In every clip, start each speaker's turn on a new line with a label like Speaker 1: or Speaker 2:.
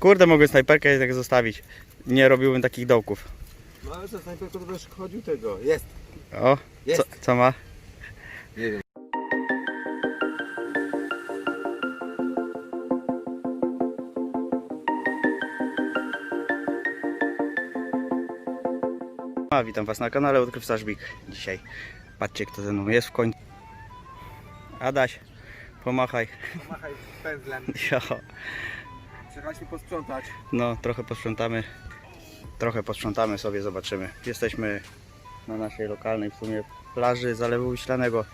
Speaker 1: Kurde, mogę snajperkę tak zostawić. Nie robiłbym takich dołków.
Speaker 2: No ale co, to też chodził tego. Jest.
Speaker 1: O, co,
Speaker 2: Jest.
Speaker 1: co ma?
Speaker 2: Nie wiem.
Speaker 1: A, witam Was na kanale Odkrywca Żbik. Dzisiaj patrzcie kto ze mną jest w końcu. Adaś, pomachaj.
Speaker 2: Machaj pędzlem.
Speaker 1: Jo.
Speaker 2: Przyjechaliśmy posprzątać.
Speaker 1: No, trochę posprzątamy. Trochę posprzątamy sobie, zobaczymy. Jesteśmy na naszej lokalnej w sumie plaży Zalewu Wiślanego.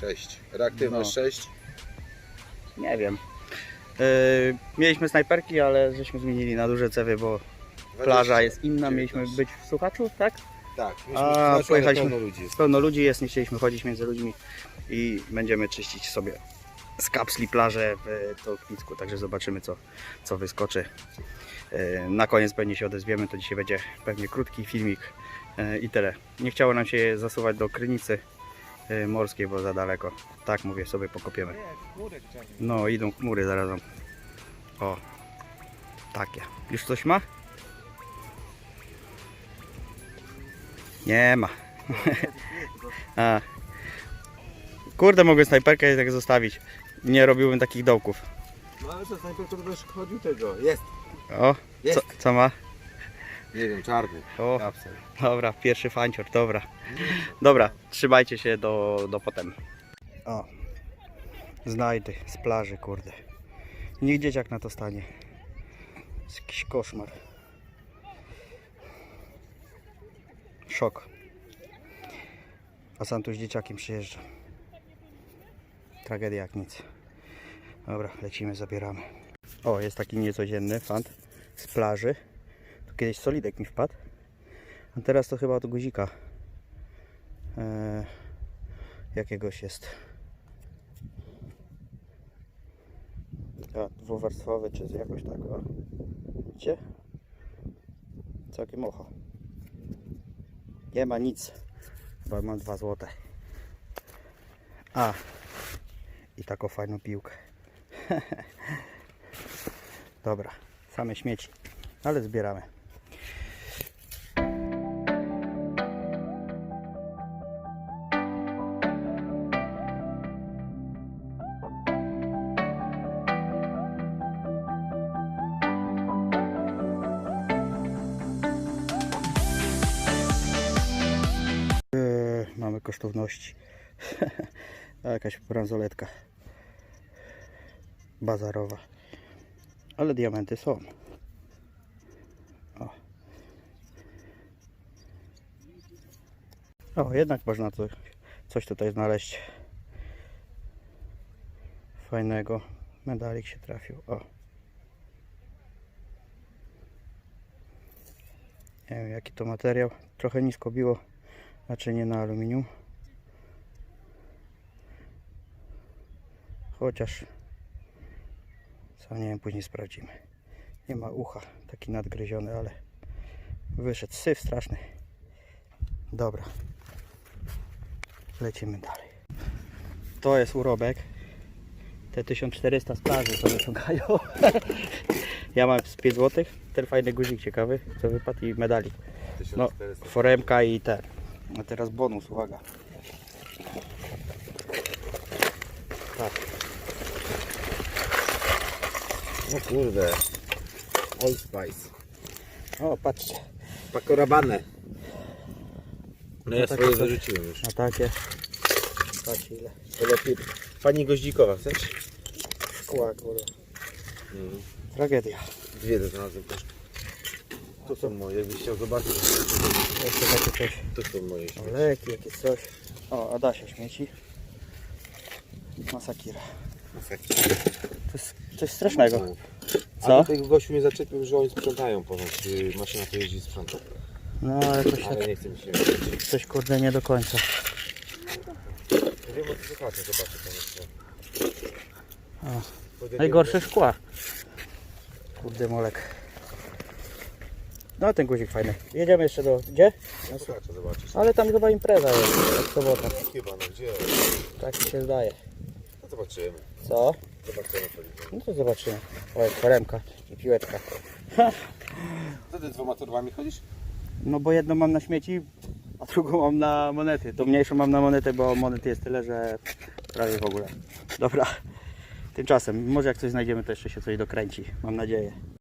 Speaker 2: 6. Reaktywność
Speaker 1: No.
Speaker 2: 6.
Speaker 1: Nie wiem. Yy, mieliśmy snajperki, ale żeśmy zmienili na duże cewy, bo plaża jest inna. Mieliśmy być w Słuchaczu, tak?
Speaker 2: Tak,
Speaker 1: A, pojechaliśmy-
Speaker 2: pełno ludzi. jest.
Speaker 1: Pełno ludzi jest, nie chcieliśmy chodzić między ludźmi i będziemy czyścić sobie z kapsli plażę w Tolknicku, także zobaczymy co, co wyskoczy. E, Na koniec pewnie się odezwiemy, to dzisiaj będzie pewnie krótki filmik e, i tyle. Nie chciało nam się zasuwać do Krynicy e, Morskiej, bo za daleko. Tak mówię, sobie pokopiemy. No, idą chmury zarazem. O, takie. Już coś ma? Nie ma. A. Kurde, mogę snajperkę tak zostawić. Nie robiłbym takich dołków.
Speaker 2: No ale co, też chodził tego. Jest.
Speaker 1: O, co,
Speaker 2: Jest.
Speaker 1: co ma?
Speaker 2: Nie wiem, czarny.
Speaker 1: O,
Speaker 2: Kapsel.
Speaker 1: dobra, pierwszy fancior, dobra. Dobra, trzymajcie się do, do potem. O, znajdy z plaży, kurde. Niech dzieciak na to stanie. Jest jakiś koszmar. Szok. A sam tu z dzieciakiem przyjeżdża. Tragedia jak nic. Dobra, lecimy, zabieramy. O, jest taki niecodzienny fant z plaży. Tu kiedyś solidek mi wpadł. A teraz to chyba od guzika. E, jakiegoś jest. A, dwuwarstwowy czy jakoś tak. O. Widzicie? Całkiem ocho. Nie ma nic. Chyba mam dwa złote. A. I taką fajną piłkę. Dobra. Same śmieci. Ale zbieramy. Eee, mamy kosztowności. Jakaś bransoletka bazarowa. Ale diamenty są. O. o, jednak można coś tutaj znaleźć. Fajnego. Medalik się trafił. O. Nie wiem jaki to materiał. Trochę nisko biło. Znaczy nie na aluminium. Chociaż sam nie wiem, później sprawdzimy. Nie ma ucha, taki nadgryziony, ale wyszedł syf straszny. Dobra. Lecimy dalej. To jest urobek. Te 1400 z plaży sobie szukają. ja mam z 5 zł. Ten fajny guzik ciekawy, co wypadł i medalik. No,
Speaker 2: 1400.
Speaker 1: foremka i ten. A teraz bonus, uwaga. Tak.
Speaker 2: O kurde. Old Spice.
Speaker 1: O, patrzcie.
Speaker 2: Pakorabane. No ja
Speaker 1: takie
Speaker 2: swoje zarzuciłem już.
Speaker 1: Na takie. Patrzcie ile.
Speaker 2: To lepiej. Pani Goździkowa, chcesz?
Speaker 1: Szkła, kurde.
Speaker 2: Mhm.
Speaker 1: Tragedia.
Speaker 2: Dwie to znalazłem też. To są moje, jakbyś chciał zobaczyć.
Speaker 1: Jeszcze takie coś.
Speaker 2: To są moje śmieci.
Speaker 1: leki, jakieś coś. O, Adasia śmieci. Masakira. To jest coś strasznego. Co?
Speaker 2: tutaj gościu mnie zaczepił, że oni sprzątają ponoć. y, Maszyna to jeździ sprząta.
Speaker 1: No, ale
Speaker 2: Ale nie chcę mi się wiedzieć.
Speaker 1: coś kurde nie do końca.
Speaker 2: Nie wiem o co zobaczę, zobaczę tam jeszcze.
Speaker 1: O, Najgorsze szkła. Kurde molek. No ten guzik fajny. Jedziemy jeszcze do... Gdzie?
Speaker 2: że- Zobaczę, zobaczysz.
Speaker 1: Ale tam chyba impreza jest. sobota.
Speaker 2: Chyba, no gdzie?
Speaker 1: Tak mi się zdaje.
Speaker 2: Zobaczymy.
Speaker 1: Co?
Speaker 2: Zobaczymy.
Speaker 1: No to zobaczymy. O, jest foremka i piłeczka.
Speaker 2: Co ty dwoma torbami chodzisz?
Speaker 1: No bo jedną mam na śmieci, a drugą mam na monety. To mniejszą mam na monetę, bo monety jest tyle, że prawie w ogóle. Dobra. Tymczasem, może jak coś znajdziemy, to jeszcze się coś dokręci. Mam nadzieję.